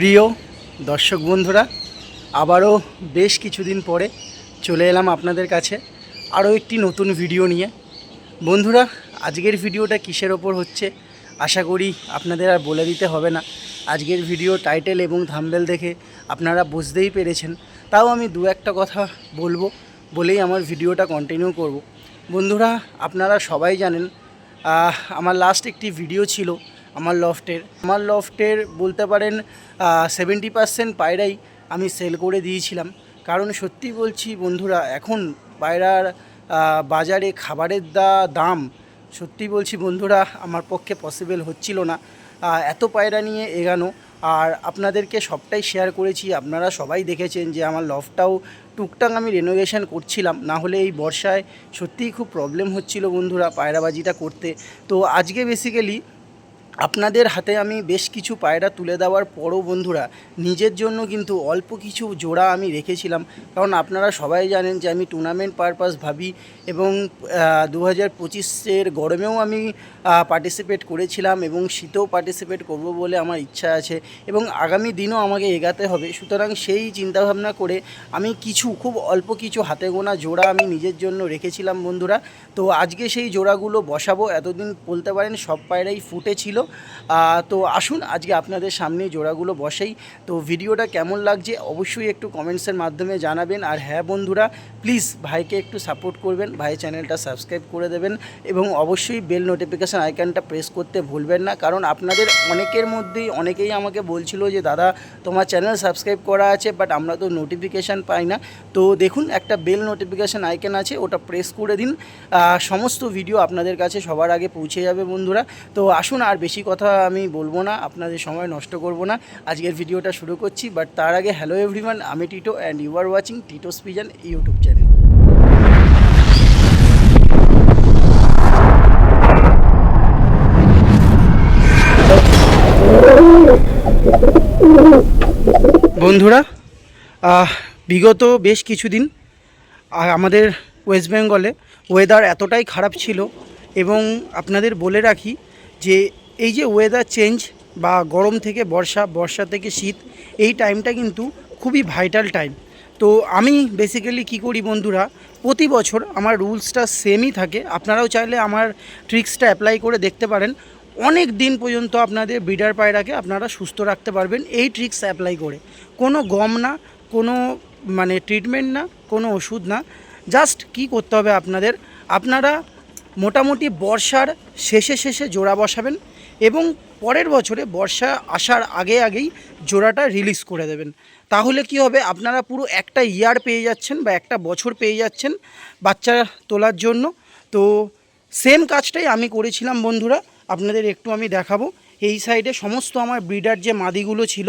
প্রিয় দর্শক বন্ধুরা, আবারও বেশ কিছুদিন পরে চলে এলাম আপনাদের কাছে আরও একটি নতুন ভিডিও নিয়ে। বন্ধুরা, আজকের ভিডিওটা কিসের ওপর হচ্ছে? আশা করি আপনাদের আর বলে দিতে হবে না। আজকের ভিডিও টাইটেল এবং থাম্বেল দেখে আপনারা বুঝতেই পেরেছেন। তাও আমি দু একটা কথা বলব, বলেই আমার ভিডিওটা কন্টিনিউ করব। বন্ধুরা, আপনারা সবাই জানেন আমার লাস্ট একটি ভিডিও ছিল আমার লফটের। আমার লফটের বলতে পারেন সেভেন্টি পার্সেন্ট পায়রাই আমি সেল করে দিয়েছিলাম। কারণ সত্যি বলছি বন্ধুরা, এখন পায়রার বাজারে খাবারের দা, দাম সত্যি বলছি বন্ধুরা আমার পক্ষে পসিবল হচ্ছিল না। এত পায়রা নিয়ে এগানো। আর আপনাদেরকে সবটাই শেয়ার করেছি। আপনারা সবাই দেখেছেন যে আমার লফটাও টুকটাক আমি রেনোভেশন করছিলাম। না হলে এই বর্ষায় সত্যিই খুব প্রবলেম হচ্ছিল বন্ধুরা পায়রাবাজিটা করতে। তো আজকে বেসিক্যালি আপনাদের হাতে আমি বেশ কিছু পায়রা তুলে দেওয়ার পরও বন্ধুরা নিজের জন্য কিন্তু অল্প কিছু জোড়া আমি রেখেছিলাম। কারণ আপনারা সবাই জানেন যে আমি টুর্নামেন্ট পারপাস ভাবি এবং দু হাজার পঁচিশের গরমেও আমি পার্টিসিপেট করেছিলাম এবং শীতেও পার্টিসিপেট করব বলে আমার ইচ্ছা আছে এবং আগামী দিনও আমাকে এগাতে হবে। সুতরাং সেই চিন্তাভাবনা করে আমি কিছু খুব অল্প কিছু হাতে গোনা জোড়া আমি নিজের জন্য রেখেছিলাম বন্ধুরা। তো আজকে সেই জোড়াগুলো বসাবো। এতদিন বলতে পারেন সব পায়রাই ফুটে ছিল। আহ, তো আসুন, আজকে আপনাদের সামনে জোড়াগুলো বসেই। তো ভিডিওটা কেমন লাগছে অবশ্যই একটু কমেন্টসের মাধ্যমে জানাবেন। আর হ্যাঁ বন্ধুরা প্লিজ ভাইকে একটু সাপোর্ট করবেন। ভাই চ্যানেলটা সাবস্ক্রাইব করে দেবেন এবং অবশ্যই বেল নোটিফিকেশান আইকনটা প্রেস করতে ভুলবেন না। কারণ আপনাদের অনেকের মধ্যেই, অনেকেই আমাকে বলছিল যে, দাদা, তোমার চ্যানেল সাবস্ক্রাইব করা আছে বাট আমরা তো নোটিফিকেশান পাই না। তো দেখুন, একটা বেল নোটিফিকেশান আইকন আছে, ওটা প্রেস করে দিন। সমস্ত ভিডিও আপনাদের কাছে সবার আগে পৌঁছে যাবে বন্ধুরা। তো আসুন, আর বেশি কথা আমি বলব না, আপনাদের সময় নষ্ট করব না। আজকের ভিডিওটা শুরু করছি বাট তার আগে হ্যালো এভরিওয়ান আমি Tito and you are watching Tito's pigeon YouTube channel বন্ধুরা বিগত বেশ কিছুদিন আমাদের ওয়েস্ট বেঙ্গলে ওয়েদার এতটাই খারাপ ছিল এবং আপনাদের বলে রাখি যে এই যে ওয়েদার চেঞ্জ বা গরম থেকে বর্ষা বর্ষা থেকে শীত, এই টাইমটা কিন্তু খুবই ভাইটাল টাইম তো আমি বেসিক্যালি কি করি বন্ধুরা, প্রতি বছর আমার রুলসটা সেমই থাকে। আপনারাও চাইলে আমার ট্রিক্সটা অ্যাপ্লাই করে দেখতে পারেন। অনেক দিন পর্যন্ত আপনাদের ব্রিডার পায়রাকে আপনারা সুস্থ রাখতে পারবেন এই ট্রিক্স অ্যাপ্লাই করে। কোনো গম না, কোনো মানে ট্রিটমেন্ট না, কোনো ওষুধ না। জাস্ট কি করতে হবে আপনাদের? আপনারা মোটামুটি বর্ষার শেষে শেষে জোড়া বসাবেন। এবং পরের বছরে বর্ষা আসার আগে আগেই জোড়াটা রিলিজ করে দেবেন। তাহলে কি হবে? আপনারা পুরো একটা ইয়ার পেয়ে যাচ্ছেন বা একটা বছর পেয়ে যাচ্ছেন বাচ্চা তোলার জন্য। তো সেম কাজটাই আমি করেছিলাম বন্ধুরা, আপনাদের একটু আমি দেখাবো। এই সাইডে সমস্ত আমার ব্রিডার যে মাদিগুলো ছিল,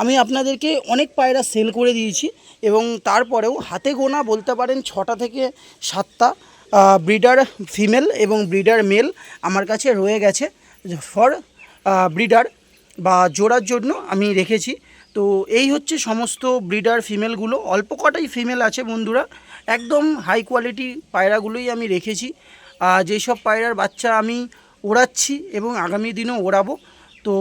আমি আপনাদেরকে অনেক পায়রা সেল করে দিয়েছি এবং তারপরেও হাতে গোনা বলতে পারেন ছটা থেকে সাতটা ব্রিডার ফিমেল এবং ব্রিডার মেল আমার কাছে রয়ে গেছে। ফর ব্রিডার বা জোড়ার জন্য আমি রেখেছি। তো এই হচ্ছে সমস্ত ব্রিডার ফিমেলগুলো অল্প কটাই ফিমেল আছে বন্ধুরা। একদম হাই কোয়ালিটি পায়রাগুলোই আমি রেখেছি। যেসব পায়রার বাচ্চা আমি ওড়াচ্ছি এবং আগামী দিনও ওড়াবো। তো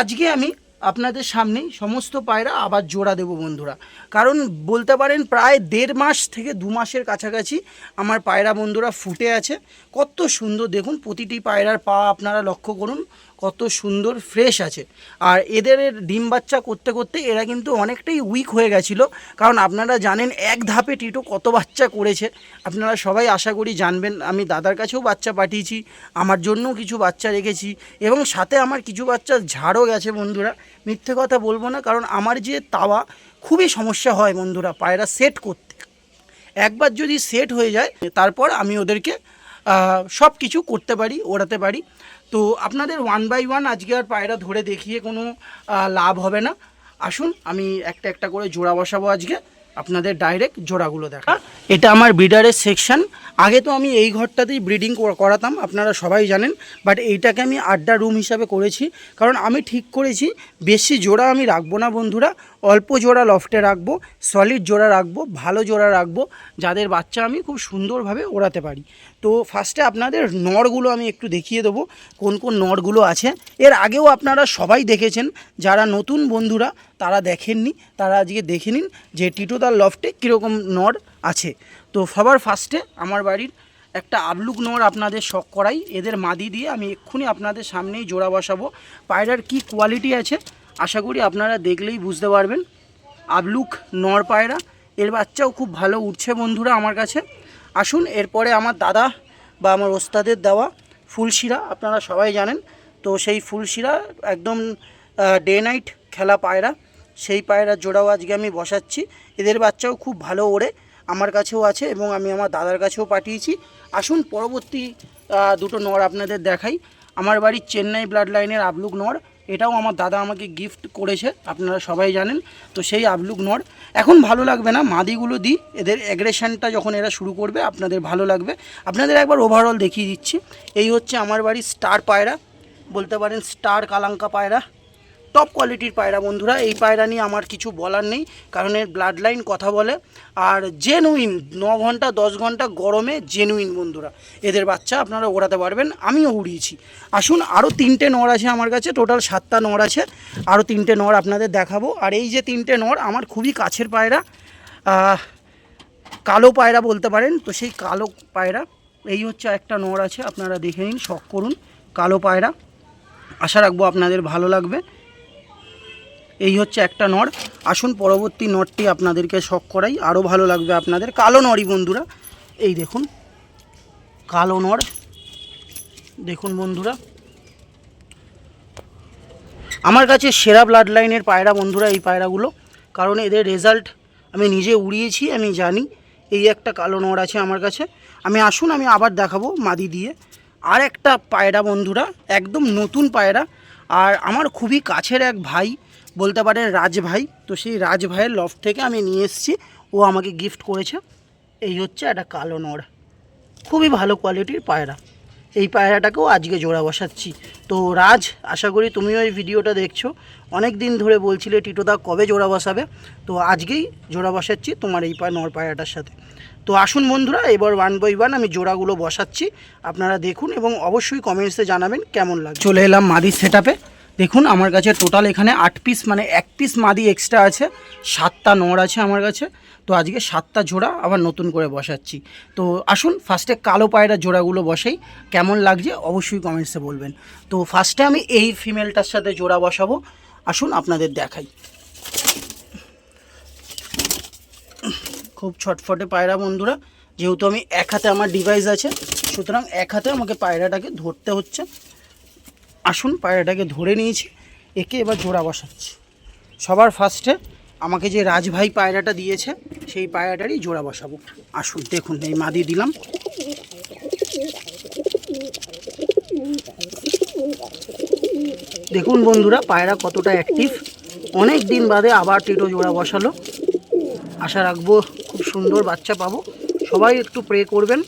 আজকে আমি আপনাদের সামনেই সমস্ত পায়রা আবার জোড়া দেব বন্ধুরা। কারণ বলতে পারেন প্রায় দেড় মাস থেকে দু মাসের কাছাকাছি আমার পায়রা বন্ধুরা ফুটে আছে। কত সুন্দর দেখুন, প্রতিটি পায়রার পা আপনারা লক্ষ্য করুন। কত সুন্দর ফ্রেশ আছে। আর এদের ডিম বাচ্চা করতে করতে এরা কিন্তু অনেকটাই উইক হয়ে গেছিল। কারণ আপনারা জানেন, এক ধাপে টিটো কত বাচ্চা করেছে। আপনারা সবাই আশা করি জানবেন, আমি দাদার কাছেও বাচ্চা পাঠিয়েছি, আমার জন্যও কিছু বাচ্চা রেখেছি, এবং সাথে আমার কিছু বাচ্চা ঝাড়ও গেছে বন্ধুরা। মিথ্যে কথা বলব না, কারণ আমার যে তাওয়া, খুবই সমস্যা হয় বন্ধুরা, পায়রা সেট করতে। একবার যদি সেট হয়ে যায়, তারপর আমি ওদেরকে সব কিছু করতে পারি, ওড়াতে পারি। তো আপনাদের ওয়ান বাই ওয়ান আজকে আর পায়রা ধরে দেখিয়ে কোনো লাভ হবে না। আসুন, আমি একটা একটা করে জোড়া বসাবো আজকে। আপনাদের ডাইরেক্ট জোড়াগুলো দেখা। এটা আমার বিডারের সেকশন আগে তো আমি এই ঘরটাতেই ব্রিডিং করাতাম, আপনারা সবাই জানেন বাট এইটাকে আমি আড্ডা রুম হিসাবে করেছি, কারণ আমি ঠিক করেছি, বেশি জোড়া আমি রাখব না বন্ধুরা, অল্প জোড়া লফটে রাখব সলিড জোড়া রাখব, ভালো জোড়া রাখব, যাদের বাচ্চা আমি খুব সুন্দরভাবে ওড়াতে পারি। তো ফার্স্টে আপনাদের নড়গুলো আমি একটু দেখিয়ে দেবো, কোন কোন নড়গুলো আছে। এর আগেও আপনারা সবাই দেখেছেন, যারা নতুন বন্ধুরা, তারা দেখেননি, তারা আজকে দেখে নিন যে টিটোদার লফটে কীরকম নড় আছে। তো সবার ফার্স্টে আমার বাড়ির একটা আবলুক নড় আপনাদের শখ করাই। এদের মাদি দিয়ে আমি এক্ষুনি আপনাদের সামনেই জোড়া বসাবো। পায়রার কি কোয়ালিটি আছে, আশা করি আপনারা দেখলেই বুঝতে পারবেন। আবলুক নর পায়রা, এর বাচ্চাও খুব ভালো উঠছে বন্ধুরা আমার কাছে। আসুন, এরপরে আমার দাদা বা আমার ওস্তাদের দেওয়া ফুলশিরা, আপনারা সবাই জানেন। তো সেই ফুলশিরা একদম ডে নাইট খেলা পায়রা। সেই পায়রার জোড়াও আজকে আমি বসাচ্ছি। এদের বাচ্চাও খুব ভালো ওড়ে। আমার কাছেও আছে এবং আমি আমার দাদার কাছেও পাঠিয়েছি। আসুন পরবর্তী দুটো নর আপনাদের দেখাই। আমার বাড়ির চেন্নাই ব্লাড লাইনের আবলুক নর। এটাও আমার দাদা আমাকে গিফট করেছে, আপনারা সবাই জানেন। তো সেই আবলুক নর। এখন ভালো লাগবে না, মাদিগুলো দিই। এদের অ্যাগ্রেশনটা যখন এরা শুরু করবে, আপনাদের ভালো লাগবে। আপনাদের একবার ওভারঅল দেখিয়ে দিচ্ছি। এই হচ্ছে আমার বাড়ির স্টার পায়রা। বলতে পারেন স্টার কালাঙ্কা পায়রা। টপ কোয়ালিটির পায়রা বন্ধুরা, এই পায়রা নিয়ে আমার কিছু বলার নেই, কারণ এর ব্লাড লাইন কথা বলে। আর জেনুইন ন ঘণ্টা, দশ ঘণ্টা গরমে জেনুইন বন্ধুরা। এদের বাচ্চা আপনারা ওড়াতে পারবেন, আমিও উড়িয়েছি। আসুন আরও তিনটে নর আছে আমার কাছে টোটাল সাতটা নর আছে। আরও তিনটে নর আপনাদের দেখাবো। আর এই যে তিনটে নর, আমার খুবই কাছের পায়রা কালো পায়রা বলতে পারেন। তো সেই কালো পায়রা, এই হচ্ছে একটা নর আছে, আপনারা দেখে নিন, শখ করুন, কালো পায়রা। আশা রাখব আপনাদের ভালো লাগবে। এই হচ্ছে একটা নর আসুন পরবর্তী নরটি আপনাদেরকে শখ করাই। আরও ভালো লাগবে আপনাদের। কালো নরই বন্ধুরা। এই দেখুন, কালো নর দেখুন বন্ধুরা। আমার কাছে সেরা ব্লাড লাইনের পায়রা বন্ধুরা এই পায়রাগুলো। কারণ এদের রেজাল্ট আমি নিজে উড়িয়েছি, আমি জানি। এই একটা কালো নর আছে আমার কাছে। আমি আসুন, আমি আবার দেখাবো মাদি দিয়ে। আর একটা পায়রা বন্ধুরা, একদম নতুন পায়রা। আর আমার খুবই কাছের এক ভাই বলতে পারেন রাজ ভাই। তো সেই রাজ ভাইয়ের লফট থেকে আমি নিয়ে এসেছি। ও আমাকে গিফট করেছে। এই হচ্ছে একটা কালো নড়। খুবই ভালো কোয়ালিটির পায়রা। এই পায়রাটাকেও আজকে জোড়া বসাচ্ছি। তো রাজ, আশা করি তুমিও এই ভিডিওটা দেখছ। অনেক দিন ধরে বলছিলে টিটোদা কবে জোড়া বসাবে? তো আজকেই জোড়া বসাচ্ছি তোমার এই পায় নর পায়রাটার সাথে। তো আসুন বন্ধুরা, এবার ওয়ান বাই ওয়ান আমি জোড়াগুলো বসাচ্ছি। আপনারা দেখুন এবং অবশ্যই কমেন্টসে জানাবেন কেমন লাগে চলে এলাম মাদির সেট দেখুন, আমার কাছে টোটাল এখানে আট পিস মানে এক পিস মাদি এক্সট্রা আছে। সাতটা নড় আছে আমার কাছে। তো আজকে সাতটা জোড়া আবার নতুন করে বসাচ্ছি। তো আসুন ফার্স্টে কালো পায়রা জোড়াগুলো বসাই। কেমন লাগছে অবশ্যই কমেন্টসে বলবেন। তো ফার্স্টে আমি এই ফিমেলটার সাথে জোড়া বসাবো। আসুন, আপনাদের দেখাই। খুব ছটফটে পায়রা বন্ধুরা। যেহেতু আমি এক হাতে আমার ডিভাইস আছে, সুতরাং এক হাতে আমাকে পায়রাটাকে ধরতে হচ্ছে। আসুন, পায়রাটাকে ধরে নিয়েছি। একে এবার জোড়া বসাচ্ছি। সবার ফার্স্টে আমাকে যে রাজভাই পায়রাটা দিয়েছে, সেই পায়রাটারই জোড়া বসাবো। আসুন, দেখুন, এই মাদি দিলাম। দেখুন বন্ধুরা, পায়রা কতটা অ্যাক্টিভ অনেক দিন বাদে আবার টিটো জোড়া বসালো। আশা রাখব খুব সুন্দর বাচ্চা পাবো। সবাই একটু প্রে করবেন,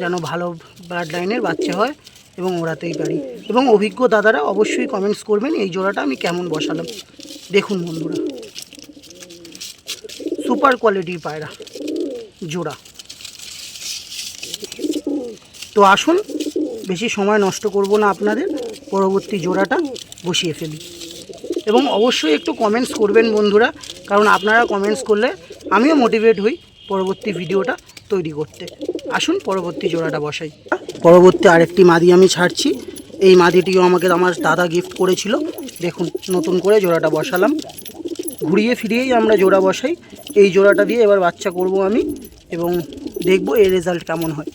যেন ভালো ব্লাড লাইনের বাচ্চা হয় এবং ওড়াতেই পারি। এবং অভিজ্ঞ দাদারা অবশ্যই কমেন্টস করবেন, এই জোড়াটা আমি কেমন বসালাম। দেখুন বন্ধুরা সুপার কোয়ালিটির পায়রা জোড়া। তো আসুন, বেশি সময় নষ্ট করব না আপনাদের, পরবর্তী জোড়াটা বসিয়ে ফেলি। এবং অবশ্যই একটু কমেন্টস করবেন বন্ধুরা, কারণ আপনারা কমেন্টস করলে আমিও মোটিভেট হই পরবর্তী ভিডিওটা তৈরি করতে। আসুন পরবর্তী জোড়াটা বসাই। পরবর্তী আরেকটি মাদি আমি ছাড়ছি। এই মাদিটিও আমাকে আমার দাদা গিফট করেছিল। দেখুন, নতুন করে জোড়াটা বসালাম। ঘুরিয়ে ফিরিয়েই আমরা জোড়া বসাই। এই জোড়াটা দিয়ে এবার বাচ্চা করব আমি এবং দেখব এর রেজাল্ট কেমন হয়।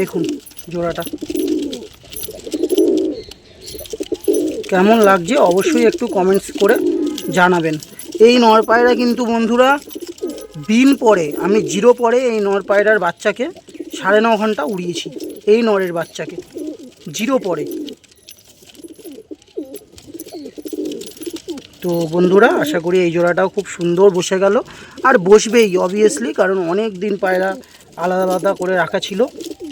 দেখুন, জোড়াটা। কেমন লাগছে অবশ্যই একটু কমেন্টস করে জানাবেন। এই নর পায়রা কিন্তু বন্ধুরা, দিন পরে, আমি জিরো পরে এই নর পায়রার বাচ্চাকে সাড়ে ন ঘণ্টা উড়িয়েছি, এই নরের বাচ্চাকে। জিরো পরে তো বন্ধুরা, আশা করি এই জোড়াটাও খুব সুন্দর বসে গেল। আর বসবেই অবভিয়াসলি কারণ অনেক দিন পায়রা আলাদা আলাদা করে রাখা ছিল,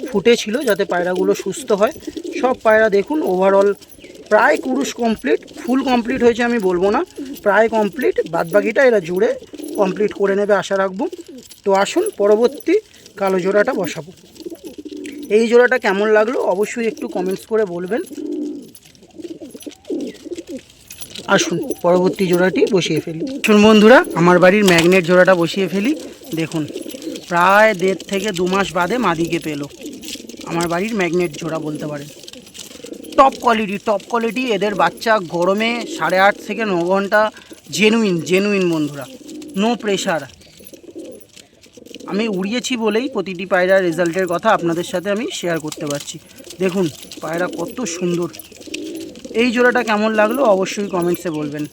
ফুটে ছিল যাতে পায়রাগুলো সুস্থ হয়। সব পায়রা দেখুন ওভারঅল প্রায় কুরুশ কমপ্লিট ফুল কমপ্লিট হয়েছে আমি বলব না। প্রায় কমপ্লিট বাদবাকিটা এরা জুড়ে কমপ্লিট করে নেবে, আশা রাখব। তো আসুন, পরবর্তী কালো জোড়াটা বসাবো। এই জোড়াটা কেমন লাগল অবশ্যই একটু কমেন্টস করে বলবেন। আসুন, পরবর্তী জোড়াটি বসিয়ে ফেলি। আসুন বন্ধুরা, আমার বাড়ির ম্যাগনেট জোড়াটা বসিয়ে ফেলি। দেখুন, প্রায় দেড় থেকে দু মাস বাদে মাদিকে পেল। আমার বাড়ির ম্যাগনেট জোড়া বলতে পারেন। টপ কোয়ালিটি টপ কোয়ালিটি এদের বাচ্চা গরমে সাড়ে আট থেকে ন ঘণ্টা জেনুইন জেনুইন বন্ধুরা। নো প্রেশার আমি উড়িয়েছি বলেই প্রতিটি পায়রার রেজাল্টের কথা আপনাদের সাথে আমি শেয়ার করতে পারছি। দেখুন, পায়রা কত সুন্দর। এই জোড়াটা কেমন লাগল অবশ্যই কমেন্টসে বলবেন।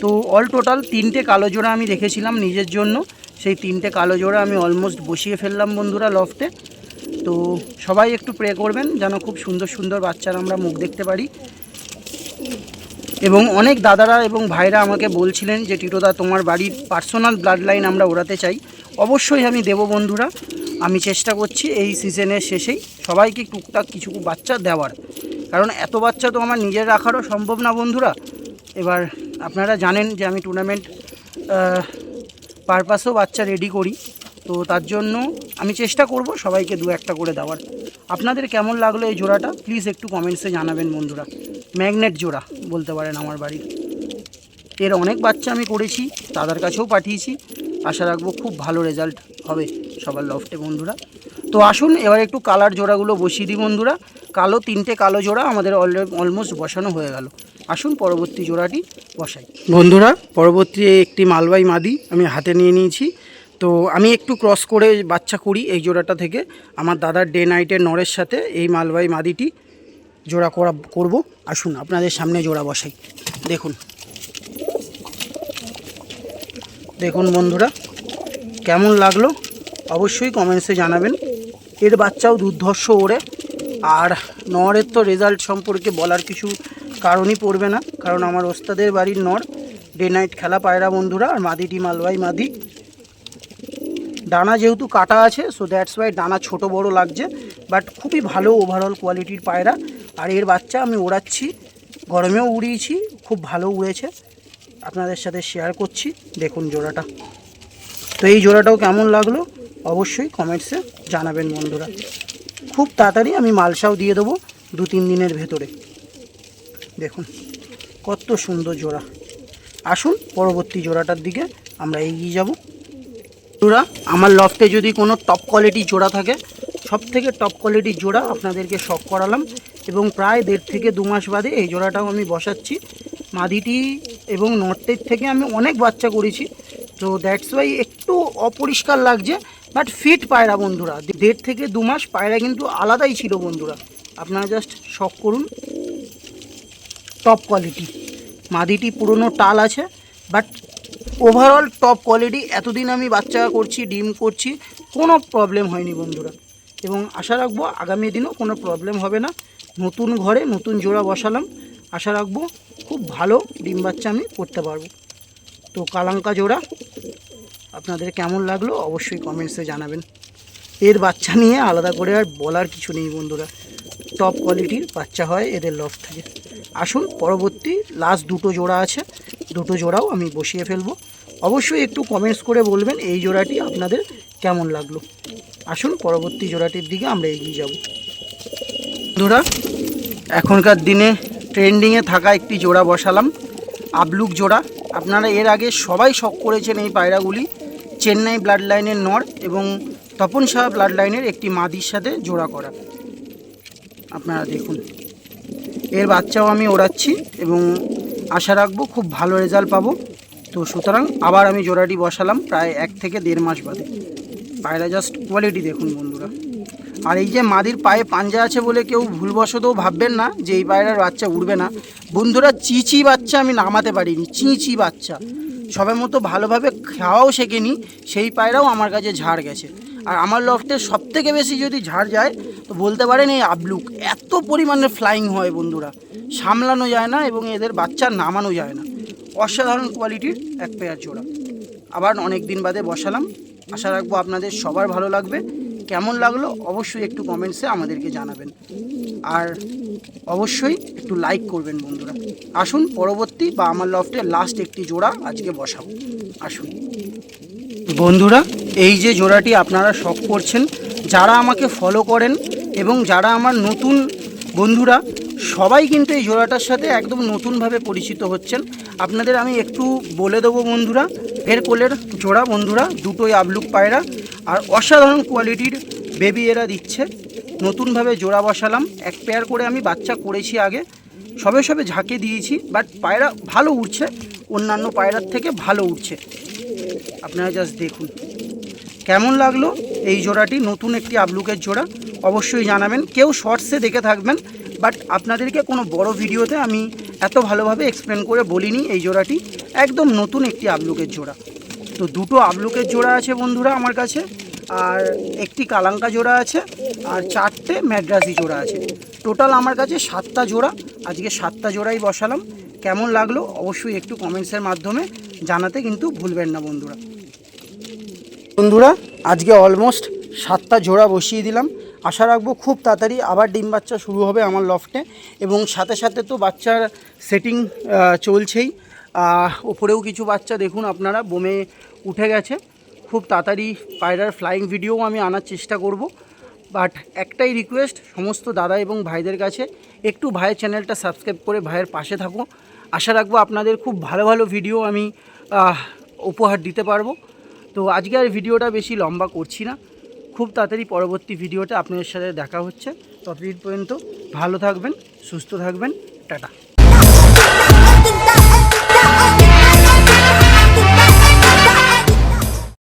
তো অল টোটাল তিনটে কালো জোড়া আমি রেখেছিলাম নিজের জন্য। সেই তিনটে কালো জোড়া আমি অলমোস্ট বসিয়ে ফেললাম বন্ধুরা লফটে তো সবাই একটু প্রে করবেন যেন খুব সুন্দর সুন্দর বাচ্চার আমরা মুখ দেখতে পারি। এবং অনেক দাদারা এবং ভাইরা আমাকে বলছিলেন যে, টিটোদা, তোমার বাড়ির পার্সোনাল ব্লাড লাইন আমরা ওড়াতে চাই। অবশ্যই আমি দেব বন্ধুরা। আমি চেষ্টা করছি এই সিজনের শেষেই সবাইকে টুকটাক কিছু বাচ্চা দেওয়ার। কারণ এত বাচ্চা তো আমার নিজের রাখারও সম্ভব না বন্ধুরা। এবার আপনারা জানেন যে আমি টুর্নামেন্ট পারপাসেও বাচ্চা রেডি করি। তো তার জন্য আমি চেষ্টা করব সবাইকে দু একটা করে দেওয়ার। আপনাদের কেমন লাগল এই জোড়াটা? প্লিজ একটু কমেন্টসে জানাবেন বন্ধুরা। ম্যাগনেট জোড়া বলতে পারেন আমার বাড়ির। এর অনেক বাচ্চা আমি করেছি, দাদার কাছেও পাঠিয়েছি। আশা রাখব খুব ভালো রেজাল্ট হবে সবার লফটে বন্ধুরা। তো আসুন, এবার একটু কালার জোড়াগুলো বসিয়ে দিই, বন্ধুরা। কালো, তিনটে কালো জোড়া আমাদের অলমোস্ট বসানো হয়ে গেল। আসুন, পরবর্তী জোড়াটি বসাই। বন্ধুরা, পরবর্তী একটি মালবাই মাদি আমি হাতে নিয়ে নিয়েছি। তো আমি একটু ক্রস করে বাচ্চা করি এই জোড়াটা থেকে। আমার দাদার ডে নাইটের নরের সাথে এই মালবাই মাদিটি জোড়া করা করব। আসুন, আপনাদের সামনে জোড়া বসাই। দেখুন। দেখুন বন্ধুরা, কেমন লাগল অবশ্যই কমেন্টসে জানাবেন। এর বাচ্চাও দুর্ধর্ষ ওড়ে আর নরের তো রেজাল্ট সম্পর্কে বলার কিছু কারণই পড়বে না, কারণ আমার ওস্তাদের বাড়ির নর। ডে নাইট খেলা পায়রা বন্ধুরা, আর মাদিটি মালবাই মাদি। ডানা যেহেতু কাটা আছে সো দ্যাটস ওয়াই ডানা ছোট বড় লাগছে বাট খুবই ভালো ওভারঅল কোয়ালিটির পায়রা। আর এর বাচ্চা আমি ওড়াচ্ছি, গরমেও উড়িয়েছি, খুব ভালো উড়েছে। আপনাদের সাথে শেয়ার করছি। দেখুন জোড়াটা। তো এই জোড়াটাও কেমন লাগল? অবশ্যই কমেন্টসে জানাবেন বন্ধুরা। খুব তাড়াতাড়ি আমি মালসাও দিয়ে দেবো দু তিন দিনের ভেতরে। দেখুন, কত সুন্দর জোড়া। আসুন, পরবর্তী জোড়াটার দিকে আমরা এগিয়ে যাব। বন্ধুরা, আমার লফটে যদি কোনো টপ কোয়ালিটি জোড়া থাকে সব থেকে টপ কোয়ালিটির জোড়া আপনাদেরকে শখ করালাম। এবং প্রায় দেড় থেকে দু মাস বাদে এই জোড়াটাও আমি বসাচ্ছি। মাদিটি এবং নর্থের থেকে আমি অনেক বাচ্চা করেছি। তো দ্যাটস ওয়াই একটু অপরিষ্কার লাগছে বাট ফিট পায়রা বন্ধুরা। দেড় থেকে দু মাস পায়রা কিন্তু আলাদাই ছিল বন্ধুরা। আপনারা জাস্ট শখ করুন। টপ কোয়ালিটি মাদিটি পুরনো টাল আছে বাট ওভারঅল টপ কোয়ালিটি এতদিন আমি বাচ্চা করছি, ডিম করছি, কোনো প্রবলেম হয়নি বন্ধুরা। এবং আশা রাখব আগামী দিনও কোনো প্রবলেম হবে না। নতুন ঘরে নতুন জোড়া বসালাম। আশা রাখব খুব ভালো ডিম বাচ্চা আমি করতে পারব। তো কালাঙ্কা জোড়া, আপনাদের কেমন লাগল অবশ্যই কমেন্টসে জানাবেন। এর বাচ্চা নিয়ে আলাদা করে আর বলার কিছু নেই বন্ধুরা। টপ কোয়ালিটির বাচ্চা হয় এদের লফ থেকে। আসুন, পরবর্তী লাস্ট দুটো জোড়া আছে, দুটো জোড়াও আমি বসিয়ে ফেলব। অবশ্যই একটু কমেন্টস করে বলবেন এই জোড়াটি আপনাদের কেমন লাগল। আসুন, পরবর্তী জোড়াটির দিকে আমরা এগিয়ে যাব। বন্ধুরা, এখনকার দিনে ট্রেন্ডিংয়ে থাকা একটি জোড়া বসালাম, আবলুক জোড়া। আপনারা এর আগে সবাই শখ করেছেন এই পায়রাগুলি। চেন্নাই ব্লাড লাইনের নর এবং তপন শাহ ব্লাড লাইনের একটি মাদির সাথে জোড়া করা। আপনারা দেখুন। এর বাচ্চাও আমি ওড়াচ্ছি এবং আশা রাখব খুব ভালো রেজাল্ট পাবো। তো সুতরাং আবার আমি জোড়াটি বসালাম প্রায় এক থেকে দেড় মাস বাদে। পায়রা জাস্ট কোয়ালিটি দেখুন বন্ধুরা। আর এই যে মাদির পায়ে পাঞ্জা আছে বলে কেউ ভুলবশতও ভাববেন না যে এই পায়রার বাচ্চা উড়বে না। বন্ধুরা, চিচি বাচ্চা আমি নামাতে পারিনি, চিচি বাচ্চা। সবার মতো ভালোভাবে খাওয়াও শেখেনি, সেই পায়রাও আমার কাছে ঝাড় গেছে। আর আমার লফটে সব থেকে বেশি যদি ঝাড় যায়, তো বলতে পারেন এই আবলুক, এত পরিমাণে ফ্লাইং হয় বন্ধুরা। সামলানো যায় না এবং এদের বাচ্চা নামানো যায় না। অসাধারণ কোয়ালিটির এক পেয়ার জোড়া। আবার অনেক দিন বাদে বসালাম। আশা রাখব আপনাদের সবার ভালো লাগবে। কেমন লাগল অবশ্যই একটু কমেন্টসে আমাদেরকে জানাবেন। আর অবশ্যই একটু লাইক করবেন বন্ধুরা। আসুন, পরবর্তী বা আমার লফটে লাস্ট একটি জোড়া আজকে বসাবো। আসুন। বন্ধুরা, এই যে জোড়াটি আপনারা শখ করছেন, যারা আমাকে ফলো করেন এবং যারা আমার নতুন বন্ধুরা, সবাই কিন্তু এই জোড়াটার সাথে একদম নতুনভাবে পরিচিত হচ্ছেন। আপনাদের আমি একটু বলে দেবো বন্ধুরা, এর কোলের জোড়া বন্ধুরা, দুটোই আবলুক পায়রা। আর অসাধারণ কোয়ালিটির বেবি এরা দিচ্ছে। নতুনভাবে জোড়া বসালাম। এক পেয়ার করে আমি বাচ্চা করেছি আগে। সবে সবে ঝাঁকে দিয়েছি বাট পায়রা ভালো উঠছে অন্যান্য পায়রার থেকে ভালো উঠছে আপনারা জাস্ট দেখুন। কেমন লাগল এই জোড়াটি? নতুন একটি আবলুকের জোড়া। অবশ্যই জানাবেন। কেউ শর্টসে দেখে থাকবেন বাট আপনাদেরকে কোনো বড় ভিডিওতে আমি এত ভালোভাবে এক্সপ্লেন করে বলিনি এই জোড়াটি। একদম নতুন একটি আবলুকের জোড়া। তো দুটো আবলুকের জোড়া আছে বন্ধুরা আমার কাছে। আর একটি কালাঙ্কা জোড়া আছে আর চারটে ম্যাড্রাসি জোড়া আছে। টোটাল আমার কাছে সাতটা জোড়া। আজকে সাতটা জোড়াই বসালাম। কেমন লাগল অবশ্যই একটু কমেন্টসের মাধ্যমে জানাতে কিন্তু ভুলবেন না বন্ধুরা। বন্ধুরা, আজকে অলমোস্ট সাতটা জোড়া বসিয়ে দিলাম। আশা রাখব খুব তাড়াতাড়ি আবার ডিম বাচ্চা শুরু হবে আমার লফটে এবং সাথে সাথে তো বাচ্চার সেটিং চলছেই। ওপরেও কিছু বাচ্চা দেখুন আপনারা, বোমে উঠে গেছে। খুব তাড়াতাড়ি পায়রার ফ্লাইং ভিডিওও আমি আনার চেষ্টা করব। বাট একটাই রিকোয়েস্ট সমস্ত দাদা এবং ভাইদের কাছে, একটু ভাইয়ের চ্যানেলটা সাবস্ক্রাইব করে ভাইয়ের পাশে থাকো। আশা রাখব আপনাদের খুব ভালো ভালো ভিডিও আমি উপহার দিতে পারব। তো আজকে আর ভিডিওটা বেশি লম্বা করছি না। খুব তাড়াতাড়ি পরবর্তী ভিডিওতে আপনাদের সাথে দেখা হচ্ছে। ততদিন পর্যন্ত ভালো থাকবেন, সুস্থ থাকবেন। টাটা।